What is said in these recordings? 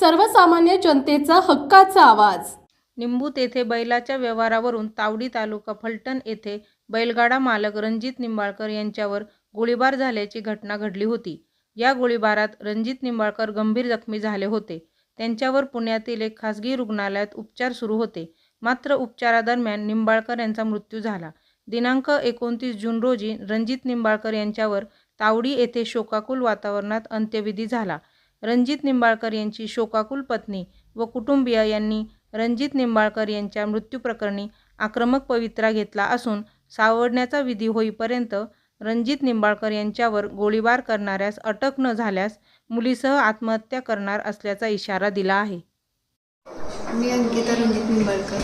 सर्वसामान्य जनतेचा हक्काचा आवाज. निंबूत येथे बैलाच्या व्यवहारावरून तावडी तालुका फलटण येथे बैलगाडा मालक रणजित निंबाळकर यांच्यावर गोळीबार झाल्याची घटना घडली होती. या गोळीबारात रणजित निंबाळकर गंभीर जखमी झाले होते. त्यांच्यावर पुण्यातील एक खासगी रुग्णालयात उपचार सुरू होते. मात्र उपचारादरम्यान निंबाळकर यांचा मृत्यू झाला. दिनांक एकोणतीस जून रोजी रणजित निंबाळकर यांच्यावर तावडी येथे शोकाकुल वातावरणात अंत्यविधी झाला. रणजित निंबाळकर यांची शोकाकुल पत्नी व कुटुंबीय यांनी रणजित निंबाळकर यांच्या मृत्यूप्रकरणी आक्रमक पवित्रा घेतला असून सावडण्याचा विधी होईपर्यंत रणजित निंबाळकर यांच्यावर गोळीबार करणाऱ्यास अटक न झाल्यास मुलीसह आत्महत्या करणार असल्याचा इशारा दिला आहे. मी अंकिता रणजित निंबाळकर.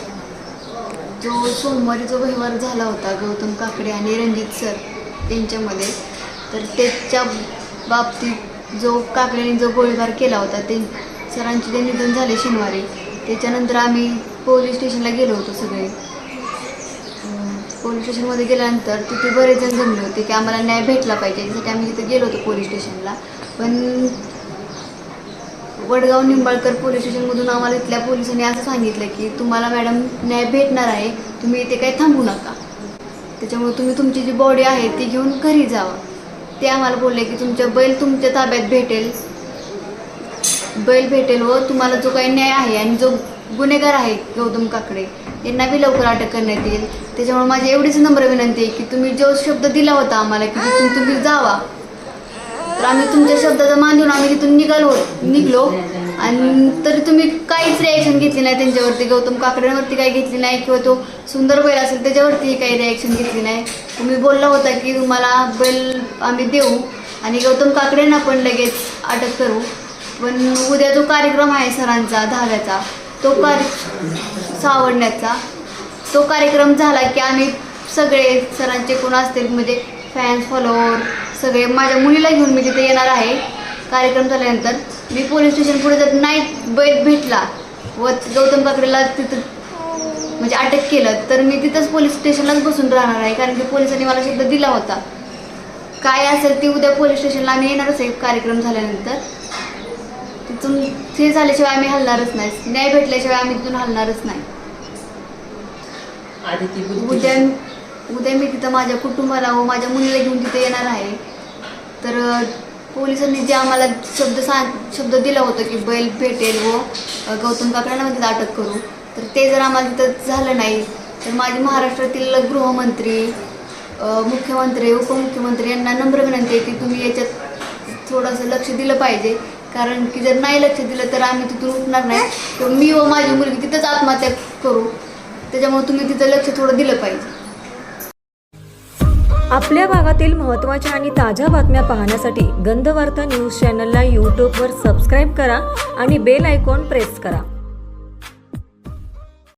जो सोमवारी जो व्यवहार झाला होता गौतम काकडे आणि रणजित सर यांच्यामध्ये तर त्याच्या बाबतीत जो काकड्याने जो गोळीबार केला होता ते सरांचे ते निधन झाले शनिवारी. त्याच्यानंतर आम्ही पोलीस स्टेशनला गेलो होतो सगळे. पोलीस स्टेशनमध्ये गेल्यानंतर तिथे बरेच जण जमले होते की आम्हाला न्याय भेटला पाहिजे. यासाठी आम्ही तिथे गेलो होतो पोलीस स्टेशनला. पण वडगाव निंबाळकर पोलीस स्टेशनमधून आम्हाला इथल्या पोलिसांनी असं सांगितलं की तुम्हाला मॅडम न्याय भेटणार आहे तुम्ही इथे काही थांबू नका. त्याच्यामुळे तुम्ही तुमची जी बॉडी आहे ती घेऊन घरी जावा. ते आम्हाला बोलले की तुमच्या बैल तुमच्या ताब्यात भेटेल. बैल भेटेल व तुम्हाला जो काही न्याय आहे आणि जो गुन्हेगार आहे गौतम काकडे यांना बी लवकर अटक करण्यात येईल. त्याच्यामुळे माझी एवढीच नम्र विनंती आहे की तुम्ही जो शब्द दिला होता आम्हाला की तिथून तुम्ही जावा तर आम्ही तुमच्या शब्दाचा मान देऊन आम्ही तिथून निघालो निघलो. आणि तरी तुम्ही काहीच रिॲक्शन घेतली नाही त्यांच्यावरती गौतम काकड्यांवरती काही घेतली नाही किंवा तो सुंदर बैल असेल त्याच्यावरती काही रिॲक्शन घेतली नाही. तुम्ही बोलला होता की तुम्हाला बैल आम्ही देऊ. आणि गौतम काकडेंना पण लगेच अटक करू. पण उद्या जो कार्यक्रम आहे सरांचा दहाव्याचा तो कार्य सावडण्याचा तो कार्यक्रम झाला की आम्ही सगळे सरांचे कोण असतील म्हणजे फॅन्स फॉलोअर सगळे माझ्या मुलीला घेऊन मी तिथे येणार आहे. कार्यक्रम झाल्यानंतर मी पोलीस स्टेशन पुढे जर नाही बैठ भेटला व गौतम काकडेला तिथं म्हणजे अटक केलं तर मी तिथंच पोलीस स्टेशनलाच बसून राहणार आहे. कारण की पोलिसांनी मला शब्द दिला होता. काय असेल ते उद्या पोलीस स्टेशनला आम्ही येणारच आहे. कार्यक्रम झाल्यानंतर. तिथून हे झाल्याशिवाय आम्ही हलणारच नाही. न्याय भेटल्याशिवाय आम्ही तिथून हलणारच नाही. उद्या उद्या मी तिथं माझ्या कुटुंबाला व माझ्या मुलीला घेऊन तिथे येणार आहे. तर पोलिसांनी जे आम्हाला शब्द सांग शब्द दिला होता की बैल भेटेल व गौतम काकड्यांना तिथं अटक करू. तर ते जर आम्हाला तिथं झालं नाही तर माझी महाराष्ट्रातील गृहमंत्री मुख्यमंत्री उपमुख्यमंत्री यांना नम्र विनंती आहे की तुम्ही याच्यात थोडंसं लक्ष दिलं पाहिजे. कारण की जर नाही लक्ष दिलं तर आम्ही तिथून उठणार नाही. तर मी व माझी मुलगी तिथंच आत्महत्या करू. त्याच्यामुळे तुम्ही तिथं लक्ष थोडं दिलं पाहिजे. आपल्या भागातील महत्त्वाच्या आणि ताज्या बातम्या पाहण्यासाठी गंधवार्ता न्यूज चॅनलला यूट्यूबवर सबस्क्राईब करा आणि बेल आयकॉन प्रेस करा.